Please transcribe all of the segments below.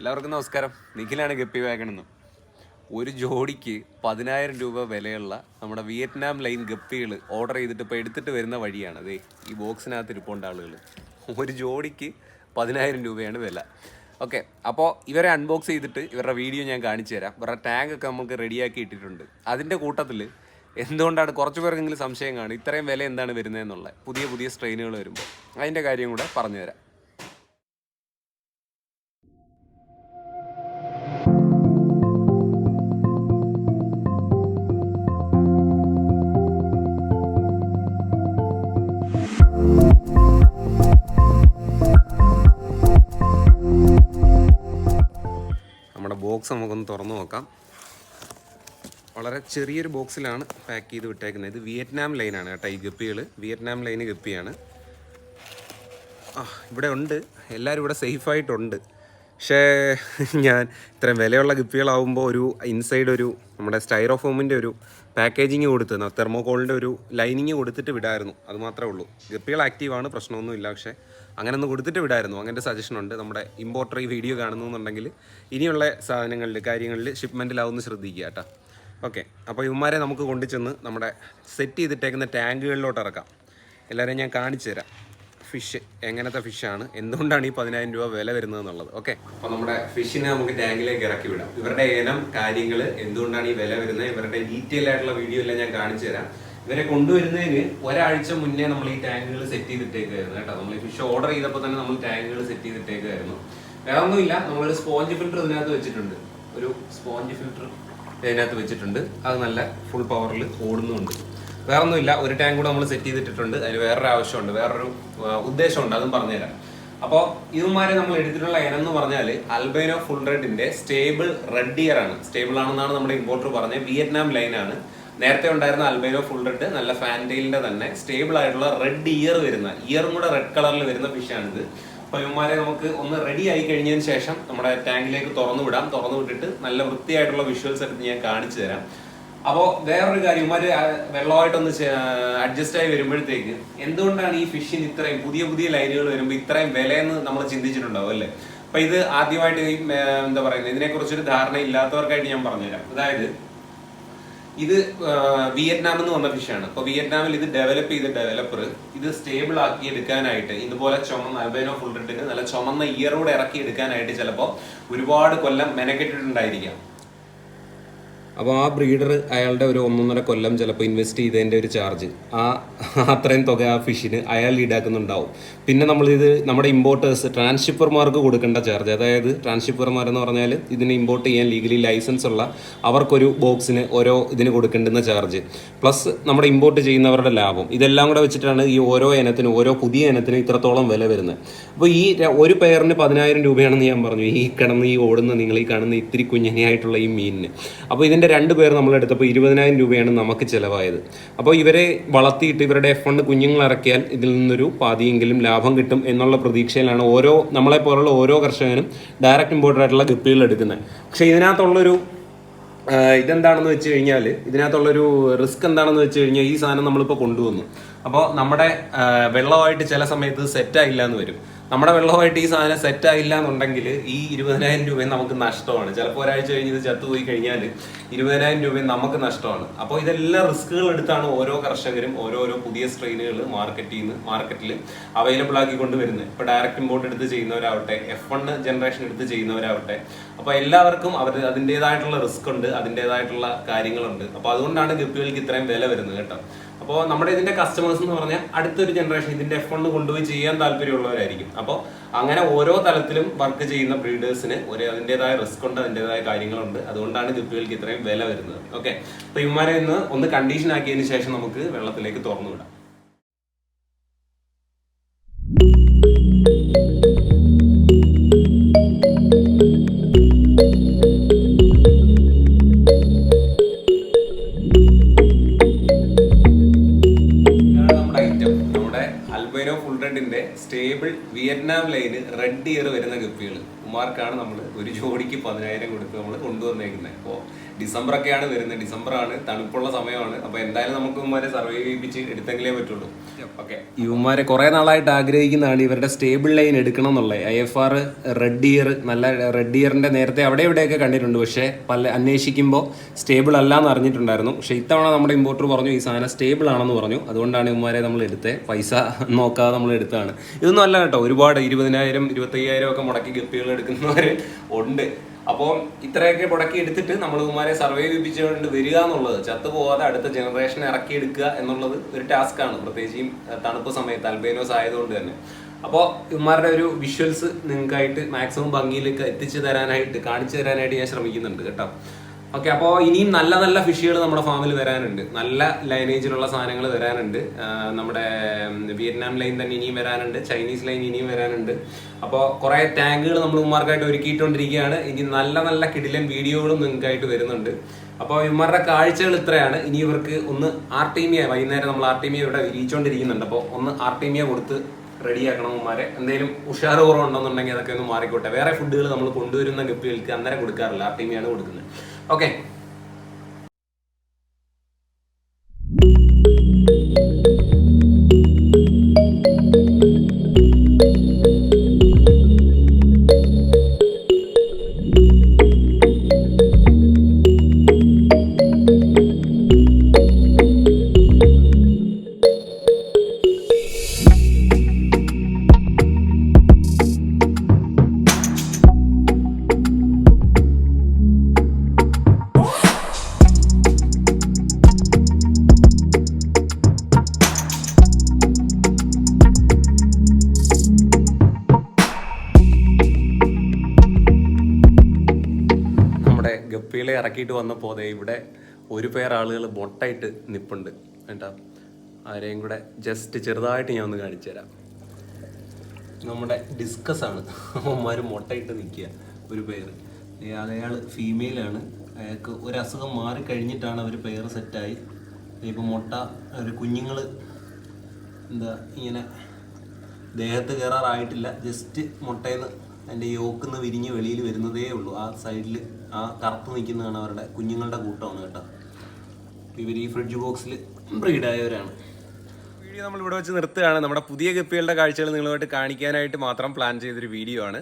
എല്ലാവർക്കും നമസ്കാരം. നിഖിലാണ് ഗപ്പി വാഗണെന്ന് ഒരു ജോഡിക്ക് പതിനായിരം രൂപ വിലയുള്ള നമ്മുടെ വിയറ്റ്നാം ലൈൻ ഗപ്പികൾ ഓർഡർ ചെയ്തിട്ട് ഇപ്പോൾ എടുത്തിട്ട് വരുന്ന വഴിയാണ്. അതെ ഈ ബോക്സിനകത്ത് ഇരിപ്പുണ്ട് ആളുകൾ ഒരു ജോഡിക്ക് പതിനായിരം രൂപയാണ് വില. ഓക്കെ അപ്പോൾ ഇവരെ അൺബോക്സ് ചെയ്തിട്ട് ഇവരുടെ വീഡിയോ ഞാൻ കാണിച്ചു തരാം. ഇവരുടെ ഒക്കെ നമുക്ക് റെഡിയാക്കി ഇട്ടിട്ടുണ്ട്. അതിന്റെ കൂട്ടത്തിൽ എന്തുകൊണ്ടാണ് കുറച്ച് പേർക്കെങ്കിലും സംശയം കാണും ഇത്രയും വില എന്താണ് വരുന്നതെന്നുള്ള പുതിയ പുതിയ സ്ട്രെയിനുകൾ വരുമ്പോൾ അതിന്റെ കാര്യം കൂടെ പറഞ്ഞുതരാം. ബോക്സ് നമുക്കൊന്ന് തുറന്നു നോക്കാം. വളരെ ചെറിയൊരു ബോക്സിലാണ് പാക്ക് ചെയ്ത് വിട്ടേക്കുന്നത്. ഇത് വിയറ്റ്നാം ലൈനാണ് കേട്ടോ ഈ ഗപ്പികൾ വിയറ്റ്നാം ലൈന് ഗപ്പിയാണ്. ആ ഇവിടെ ഉണ്ട്. എല്ലാവരും ഇവിടെ സേഫായിട്ടുണ്ട് പക്ഷേ ഞാൻ ഇത്രയും വിലയുള്ള ഗപ്പികളാവുമ്പോൾ ഒരു ഇൻസൈഡ് ഒരു നമ്മുടെ സ്റ്റൈറോഫോമിന്റെ ഒരു പാക്കേജിങ് കൊടുത്ത് തെർമോകോളിന്റെ ഒരു ലൈനിങ് കൊടുത്തിട്ട് വിടായിരുന്നു. അത് മാത്രമേ ഉള്ളൂ. ഗപ്പികൾ ആക്റ്റീവാണ് പ്രശ്നമൊന്നുമില്ല. പക്ഷേ അങ്ങനെ ഒന്ന് കൊടുത്തിട്ട് വിടായിരുന്നു. അങ്ങനത്തെ സജഷൻ ഉണ്ട്. നമ്മുടെ ഇമ്പോർട്ടർ ഈ വീഡിയോ കാണുന്നുണ്ടെങ്കിൽ ഇനിയുള്ള സാധനങ്ങളിൽ കാര്യങ്ങളിൽ ഷിപ്മെന്റിലാവുന്ന ശ്രദ്ധിക്കുക കേട്ടോ. ഓക്കെ അപ്പോൾ ഇവന്മാരെ നമുക്ക് കൊണ്ടുചെന്ന് നമ്മുടെ സെറ്റ് ചെയ്തിട്ടേക്കുന്ന ടാങ്കുകളിലോട്ട് ഇറക്കാം. എല്ലാവരെയും ഞാൻ കാണിച്ചു തരാം. ഫിഷ് എങ്ങനത്തെ ഫിഷാണ് എന്തുകൊണ്ടാണ് ഈ പതിനായിരം രൂപ വില വരുന്നത് എന്നുള്ളത്? ഓക്കെ അപ്പോൾ നമ്മുടെ ഫിഷിനെ നമുക്ക് ടാങ്കിലേക്ക് ഇറക്കി വിടാം. ഇവരുടെ ഇനം കാര്യങ്ങൾ എന്തുകൊണ്ടാണ് ഈ വില വരുന്നത്? ഇവരുടെ ഡീറ്റെയിൽ ആയിട്ടുള്ള വീഡിയോ എല്ലാം ഞാൻ കാണിച്ചു തരാം. ഇവരെ കൊണ്ടുവരുന്നതിന് ഒരാഴ്ച മുന്നേ നമ്മൾ ഈ ടാങ്കുകൾ സെറ്റ് ചെയ്തിട്ടേക്കായിരുന്നു കേട്ടോ. നമ്മൾ ഫിഷ് ഓർഡർ ചെയ്തപ്പോൾ തന്നെ നമ്മൾ ടാങ്കുകൾ സെറ്റ് ചെയ്തിട്ടേക്കായിരുന്നു വേറെ ഒന്നുമില്ല. നമ്മളൊരു സ്പോഞ്ച് ഫിൽറ്റർ ഇതിനകത്ത് വെച്ചിട്ടുണ്ട്. ഒരു സ്പോഞ്ച് ഫിൽറ്റർ ഇതിനകത്ത് വെച്ചിട്ടുണ്ട്. അത് നല്ല ഫുൾ പവറിൽ ഓടുന്നുണ്ട്. വേറെ ഒന്നുമില്ല. ഒരു ടാങ്ക് കൂടെ നമ്മൾ സെറ്റ് ചെയ്തിട്ടിട്ടുണ്ട്. അതിന് വേറൊരു ആവശ്യമുണ്ട്. വേറൊരു ഉദ്ദേശമുണ്ട്. അതും പറഞ്ഞുതരാം. അപ്പോൾ ഇതുമാരെ നമ്മൾ എടുത്തിട്ടുള്ള ഇനം എന്ന് പറഞ്ഞാൽ അൽബൈനോ ഫുൾ റെഡിന്റെ സ്റ്റേബിൾ റെഡ് ഇയർ ആണ്. സ്റ്റേബിൾ ആണെന്നാണ് നമ്മുടെ ഇമ്പോർട്ടർ പറഞ്ഞത്. വിയറ്റ്നാം ലൈൻ ആണ്. നേരത്തെ ഉണ്ടായിരുന്ന അൽബൈനോ ഫുൾ റെഡ് നല്ല ഫാന്റെയിലിന്റെ തന്നെ സ്റ്റേബിൾ ആയിട്ടുള്ള റെഡ് ഇയർ വരുന്ന ഇയറും കൂടെ റെഡ് കളറിൽ വരുന്ന ഫിഷാണിത് അപ്പോൾ ഇവന്മാരെ നമുക്ക് ഒന്ന് റെഡി ആയി കഴിഞ്ഞതിന് ശേഷം നമ്മുടെ ടാങ്കിലേക്ക് തുറന്നു വിടാം. തുറന്നു വിട്ടിട്ട് നല്ല വൃത്തിയായിട്ടുള്ള വിഷ്വൽസ് എടുത്ത് ഞാൻ കാണിച്ചു തരാം. അപ്പോൾ വേറൊരു കാര്യം ഇമാര് വെള്ളമായിട്ടൊന്ന് അഡ്ജസ്റ്റ് ആയി വരുമ്പോഴത്തേക്ക് എന്തുകൊണ്ടാണ് ഈ ഫിഷിന് ഇത്രയും പുതിയ പുതിയ ലൈനുകൾ വരുമ്പോൾ ഇത്രയും വിലയെന്ന് നമ്മൾ ചിന്തിച്ചിട്ടുണ്ടാവും അല്ലേ? അപ്പൊ ഇത് ആദ്യമായിട്ട് എന്താ പറയുന്നത് ഇതിനെക്കുറിച്ചൊരു ധാരണ ഇല്ലാത്തവർക്കായിട്ട് ഞാൻ പറഞ്ഞുതരാം. അതായത് ഇത് വിയറ്റ്നാം എന്ന് പറഞ്ഞ ഫിഷാണ് അപ്പോൾ വിയറ്റ്നാമിൽ ഇത് ഡെവലപ്പ് ചെയ്ത ഡെവലപ്പർ ഇത് സ്റ്റേബിൾ ആക്കി എടുക്കാനായിട്ട് ഇതുപോലെ ചുമന്ന അൽബൈനോ ഫുൾ റെഡിന് നല്ല ചുമന്ന ഇയറോടെ ഇറക്കി എടുക്കാനായിട്ട് ചിലപ്പോൾ ഒരുപാട് കൊല്ലം മെനക്കെട്ടിട്ടുണ്ടായിരിക്കാം. അപ്പോൾ ആ ബ്രീഡർ അയാളുടെ ഒരു ഒന്നൊന്നര കൊല്ലം ചിലപ്പോൾ ഇൻവെസ്റ്റ് ചെയ്തതിന്റെ ഒരു ചാർജ് ആ അത്രയും തുക ആ ഫിഷിന് അയാൾ ഈടാക്കുന്നുണ്ടാവും പിന്നെ നമ്മളിത് നമ്മുടെ ഇമ്പോർട്ടേഴ്സ് ട്രാൻസ്ഷിപ്പർമാർക്ക് കൊടുക്കേണ്ട ചാർജ് അതായത് ട്രാൻസ്ഷിപ്പർമാർ എന്ന് പറഞ്ഞാൽ ഇതിന് ഇമ്പോർട്ട് ചെയ്യാൻ ലീഗലി ലൈസൻസ് ഉള്ള അവർക്കൊരു ബോക്സിന് ഓരോ ഇതിന് കൊടുക്കേണ്ടുന്ന ചാർജ് പ്ലസ് നമ്മുടെ ഇമ്പോർട്ട് ചെയ്യുന്നവരുടെ ലാഭം. ഇതെല്ലാം കൂടെ വെച്ചിട്ടാണ് ഈ ഓരോ ഇനത്തിനും ഓരോ പുതിയ ഇനത്തിനും ഇത്രത്തോളം വില വരുന്നത്. അപ്പോൾ ഈ ഒരു പെയറിന് പതിനായിരം രൂപയാണെന്ന് ഞാൻ പറഞ്ഞു. ഈ കിടന്ന് ഈ ഓടുന്ന നിങ്ങൾ ഈ കാണുന്ന ഇത്തിരി കുഞ്ഞിനെയായിട്ടുള്ള ഈ മീനിന്. അപ്പോൾ ഇതിന്റെ രണ്ട് പേർ നമ്മൾ എടുത്തപ്പോൾ ഇരുപതിനായിരം രൂപയാണ് നമുക്ക് ചിലവായത്. അപ്പോൾ ഇവരെ വളർത്തിയിട്ട് ഇവരുടെ എഫ് ഫണ്ട് കുഞ്ഞുങ്ങൾ ഇറക്കിയാൽ ഇതിൽ നിന്നൊരു പാതിയെങ്കിലും ലാഭം കിട്ടും എന്നുള്ള പ്രതീക്ഷയിലാണ് ഓരോ നമ്മളെ പോലുള്ള ഓരോ കർഷകനും ഡയറക്റ്റ് ഇമ്പോർട്ടഡ് ആയിട്ടുള്ള ഗപ്പികൾ എടുക്കുന്നത്. പക്ഷേ ഇതിനകത്തുള്ളൊരു ഇതെന്താണെന്ന് വെച്ച് കഴിഞ്ഞാൽ ഇതിനകത്തുള്ളൊരു റിസ്ക് എന്താണെന്ന് വെച്ച് കഴിഞ്ഞാൽ ഈ സാധനം നമ്മളിപ്പോൾ കൊണ്ടുവന്നു. അപ്പോൾ നമ്മുടെ വെള്ളമായിട്ട് ചില സമയത്ത് സെറ്റ് ആയില്ല എന്ന് വരും. നമ്മുടെ വെള്ളമായിട്ട് ഈ സാധനം സെറ്റ് ആയില്ല എന്നുണ്ടെങ്കിൽ ഈ ഇരുപതിനായിരം രൂപയും നമുക്ക് നഷ്ടമാണ്. ചിലപ്പോൾ ഒരാഴ്ച കഴിഞ്ഞ് ഇത് ചത്തുപോയി കഴിഞ്ഞാൽ ഇരുപതിനായിരം രൂപയും നമുക്ക് നഷ്ടമാണ്. അപ്പോൾ ഇതെല്ലാം റിസ്കുകൾ എടുത്താണ് ഓരോ കർഷകരും ഓരോരോ പുതിയ സ്ട്രെയിനുകൾ മാർക്കറ്റിൽ നിന്ന് മാർക്കറ്റിൽ അവൈലബിൾ ആക്കി കൊണ്ടുവരുന്നത് ഇപ്പോൾ ഡയറക്റ്റ് ഇമ്പോർട്ട് എടുത്ത് ചെയ്യുന്നവരാവട്ടെ എഫ് വൺ ജനറേഷൻ എടുത്ത് ചെയ്യുന്നവരാവട്ടെ അപ്പോൾ എല്ലാവർക്കും അവർ അതിന്റെതായിട്ടുള്ള റിസ്ക് ഉണ്ട് അതിന്റെതായിട്ടുള്ള കാര്യങ്ങളുണ്ട്. അപ്പോൾ അതുകൊണ്ടാണ് ഗപ്പികൾക്ക് ഇത്രയും വില വരുന്നത് കേട്ടോ. അപ്പോൾ നമ്മുടെ ഇതിന്റെ കസ്റ്റമേഴ്സ് എന്ന് പറഞ്ഞാൽ അടുത്തൊരു ജനറേഷൻ ഇതിന്റെ എഫ് വൺ കൊണ്ടുപോയി ചെയ്യാൻ താല്പര്യമുള്ളവരായിരിക്കും. അപ്പോൾ അങ്ങനെ ഓരോ തലത്തിലും വർക്ക് ചെയ്യുന്ന ബ്രീഡേഴ്സിന് ഒരു അതിന്റെതായ റിസ്ക് ഉണ്ട് അതിന്റെതായ കാര്യങ്ങളുണ്ട്. അതുകൊണ്ടാണ് ഗപ്പികൾക്ക് ഇത്രയും വില വരുന്നത്. ഓക്കെ അപ്പോൾ ഇവന്മാരെ ഇന്ന് ഒന്ന് കണ്ടീഷൻ ആക്കിയതിന് ശേഷം നമുക്ക് വെള്ളത്തിലേക്ക് തുറന്നു വിടാം സ്റ്റേബിൾ വിയറ്റ്നാം ലൈന് റെഡ് ഇയർ വരുന്ന ഗപ്പികൾ കുമാർക്കാണ് നമ്മൾ ഒരു ജോഡിക്ക് പതിനായിരം കൊടുത്ത് നമ്മൾ കൊണ്ടുവന്നേക്കുന്നത് അപ്പോൾ ഡിസംബർ ഒക്കെയാണ് വരുന്നത്. ഡിസംബർ ആണ് തണുപ്പുള്ള സമയമാണ്. അപ്പൊ എന്തായാലും നമുക്ക് ഇവന്മാരെ സർവൈവ് ചെയ്യിപ്പിച്ച് എടുത്തെങ്കിലേ പറ്റുള്ളൂ. ഓക്കെ ഇവന്മാരെ കുറെ നാളായിട്ട് ആഗ്രഹിക്കുന്നതാണ് ഇവരുടെ സ്റ്റേബിൾ ലൈൻ എടുക്കണം എന്നുള്ളത്. I F R red ear നല്ല റെഡ് ഇയറിന്റെ നേരത്തെ അവിടെ ഇവിടെയൊക്കെ കണ്ടിട്ടുണ്ട്. പക്ഷേ പല അന്വേഷിക്കുമ്പോൾ സ്റ്റേബിൾ അല്ല എന്ന് അറിഞ്ഞിട്ടുണ്ടായിരുന്നു. പക്ഷേ ഇത്തവണ നമ്മുടെ ഇമ്പോർട്ടർ പറഞ്ഞു ഈ സാധനം സ്റ്റേബിൾ ആണെന്ന് പറഞ്ഞു. അതുകൊണ്ടാണ് ഇവന്മാരെ നമ്മൾ എടുത്തത് പൈസ നോക്കാതെ നമ്മൾ എടുത്താണ് ഇതൊന്നും അല്ല കേട്ടോ. ഒരുപാട് ഇരുപതിനായിരം ഇരുപത്തയ്യായിരം ഒക്കെ മുടക്കി ഗപ്പികൾ എടുക്കുന്നവർ ഉണ്ട്. അപ്പോൾ ഇത്രയൊക്കെ മുടക്കി എടുത്തിട്ട് നമ്മൾ ഇവന്മാരെ സർവേ ചെയ്യിപ്പിച്ചുകൊണ്ട് വരിക എന്നുള്ളത് ചത്തുപോകാതെ അടുത്ത ജനറേഷൻ ഇറക്കി എടുക്കുക എന്നുള്ളത് ഒരു ടാസ്ക് ആണ്. പ്രത്യേകിച്ചും തണുപ്പ് സമയത്ത് അൽബേനോസ് ആയതുകൊണ്ട് തന്നെ. അപ്പോൾ ഇവന്മാരുടെ ഒരു വിഷ്വൽസ് നിങ്ങൾക്കായിട്ട് മാക്സിമം ഭംഗിയിലേക്ക് എത്തിച്ചു തരാനായിട്ട് കാണിച്ചു തരാനായിട്ട് ഞാൻ ശ്രമിക്കുന്നുണ്ട് കേട്ടോ. ഓക്കെ അപ്പോൾ ഇനിയും നല്ല നല്ല ഫിഷുകൾ നമ്മുടെ ഫാമിൽ വരാനുണ്ട്. നല്ല ലൈനേജിലുള്ള സാധനങ്ങൾ വരാനുണ്ട്. നമ്മുടെ വിയറ്റ്നാം ലൈൻ തന്നെ ഇനിയും വരാനുണ്ട്. ചൈനീസ് ലൈൻ ഇനിയും വരാനുണ്ട്. അപ്പോൾ കുറേ ടാങ്കുകൾ നമ്മൾ ഉമ്മാർക്കായിട്ട് ഒരുക്കിയിട്ടുകൊണ്ടിരിക്കുകയാണ് ഇനി നല്ല നല്ല കിടിലൻ വീഡിയോകളും നിങ്ങൾക്കായിട്ട് വരുന്നുണ്ട്. അപ്പോൾ ഇവന്മാരുടെ കാഴ്ചകൾ ഇത്രയാണ്. ഇനി ഇവർക്ക് ഒന്ന് ആർട്ടീമിയ വൈകുന്നേരം നമ്മൾ ആർട്ടീമിയ ഇവിടെ വിരിയിച്ചുകൊണ്ടിരിക്കുന്നുണ്ട് അപ്പോൾ ഒന്ന് ആർട്ടീമിയ കൊടുത്ത് റെഡിയാക്കണം ഉമ്മാരെ. എന്തെങ്കിലും ഉഷാർ കുറവുണ്ടെന്നുണ്ടെങ്കിൽ അതൊക്കെ ഒന്ന് മാറിക്കോട്ടെ. വേറെ ഫുഡുകൾ നമ്മൾ കൊണ്ടുവരുന്ന ഗപ്പികൾക്ക് അന്നേരം കൊടുക്കാറില്ല. ആർട്ടീമിയാണ് കൊടുക്കുന്നത്. ഓക്കെ ഗപ്പികളെ ഇറക്കിയിട്ട് വന്നപ്പോൾ അതെ ഇവിടെ ഒരു പേർ ആളുകൾ മൊട്ടായിട്ട് നിപ്പുണ്ട് കേട്ടോ. ആരെയും കൂടെ ജസ്റ്റ് ചെറുതായിട്ട് ഞാൻ ഒന്ന് കാണിച്ചു തരാം നമ്മുടെ ഡിസ്കസ് ആണ്. അമ്മമാർ മൊട്ടയിട്ട് നിൽക്കുക ഒരു പേര് അയാൾ ഫീമെയിലാണ് അയാൾക്ക് ഒരു അസുഖം മാറിക്കഴിഞ്ഞിട്ടാണ് അവർ പേര് സെറ്റായി ഇപ്പോൾ മുട്ട ഒരു കുഞ്ഞുങ്ങൾ എന്താ ഇങ്ങനെ ദേഹത്ത് കയറാറായിട്ടില്ല ജസ്റ്റ് മുട്ടയിൽ നിന്ന് അതിന്റെ യോക്കുന്ന് വിരിഞ്ഞ് വെളിയിൽ വരുന്നതേ ഉള്ളൂ. ആ സൈഡിൽ ആ കറുത്ത് നിൽക്കുന്നതാണ് അവരുടെ കുഞ്ഞുങ്ങളുടെ കൂട്ടമാണ് കേട്ടോ. ഇവർ ഈ ഫ്രിഡ്ജ് ബോക്സിൽ ബ്രീഡായവരാണ്. വീഡിയോ നമ്മൾ ഇവിടെ വെച്ച് നിർത്തുകയാണ്. നമ്മുടെ പുതിയ ഗപ്പികളുടെ കാഴ്ചകൾ നിങ്ങളുമായിട്ട് കാണിക്കാനായിട്ട് മാത്രം പ്ലാൻ ചെയ്തൊരു വീഡിയോ ആണ്.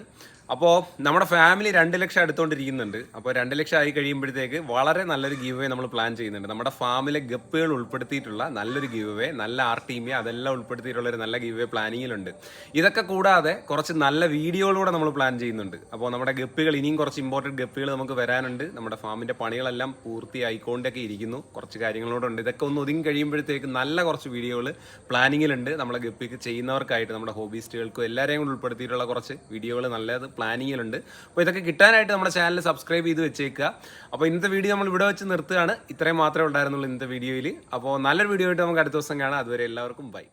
അപ്പോൾ നമ്മുടെ ഫാമിലി രണ്ട് ലക്ഷം എടുത്തുകൊണ്ടിരിക്കുന്നുണ്ട് അപ്പോൾ രണ്ട് ലക്ഷം ആയി കഴിയുമ്പോഴത്തേക്ക് വളരെ നല്ലൊരു ഗീവ് നമ്മൾ പ്ലാൻ ചെയ്യുന്നുണ്ട്. നമ്മുടെ ഫാമിലെ ഗപ്പുകൾ ഉൾപ്പെടുത്തിയിട്ടുള്ള നല്ലൊരു ഗീവ് വേ നല്ല ആർ ടീമിയ അതെല്ലാം ഉൾപ്പെടുത്തിയിട്ടുള്ള ഒരു നല്ല ഗീവ് വേ പ്ലാനിങ്ങിലുണ്ട് ഇതൊക്കെ കൂടാതെ കുറച്ച് നല്ല വീഡിയോകളൂടെ നമ്മൾ പ്ലാൻ ചെയ്യുന്നുണ്ട്. അപ്പോൾ നമ്മുടെ ഗപ്പുകൾ ഇനിയും കുറച്ച് ഇമ്പോർട്ടന്റ് ഗപ്പുകൾ നമുക്ക് വരാനുണ്ട്. നമ്മുടെ ഫാമിന്റെ പണികളെല്ലാം പൂർത്തിയായിക്കൊണ്ടൊക്കെ ഇരിക്കുന്നു. കുറച്ച് കാര്യങ്ങളോടുണ്ട് ഇതൊക്കെ ഒന്ന് ഒതുങ്ങി കഴിയുമ്പോഴത്തേക്ക് നല്ല കുറച്ച് വീഡിയോകൾ പ്ലാനിങ്ങിലുണ്ട് നമ്മളെ ഗപ്പിക്ക് ചെയ്യുന്നവർക്കായിട്ട് നമ്മുടെ ഹോബിസ്റ്റുകൾക്കും എല്ലാവരെയും കൂടി ഉൾപ്പെടുത്തിയിട്ടുള്ള കുറച്ച് വീഡിയോകൾ നല്ലത് പ്ലാനിങ്ങിലുണ്ട്. അപ്പോൾ ഇതൊക്കെ കിട്ടാനായിട്ട് നമ്മുടെ ചാനൽ സബ്സ്ക്രൈബ് ചെയ്ത് വെച്ചേക്കുക. അപ്പോൾ ഇന്നത്തെ വീഡിയോ നമ്മൾ ഇവിടെ വെച്ച് നിർത്തുകയാണ്. ഇത്രയും മാത്രമേ ഉണ്ടായിരുന്നുള്ളൂ ഇന്നത്തെ വീഡിയോയിൽ അപ്പോൾ നല്ലൊരു വീഡിയോ ആയിട്ട് നമുക്ക് അടുത്ത ദിവസം കാണാം. അതുവരെ എല്ലാവർക്കും ബൈ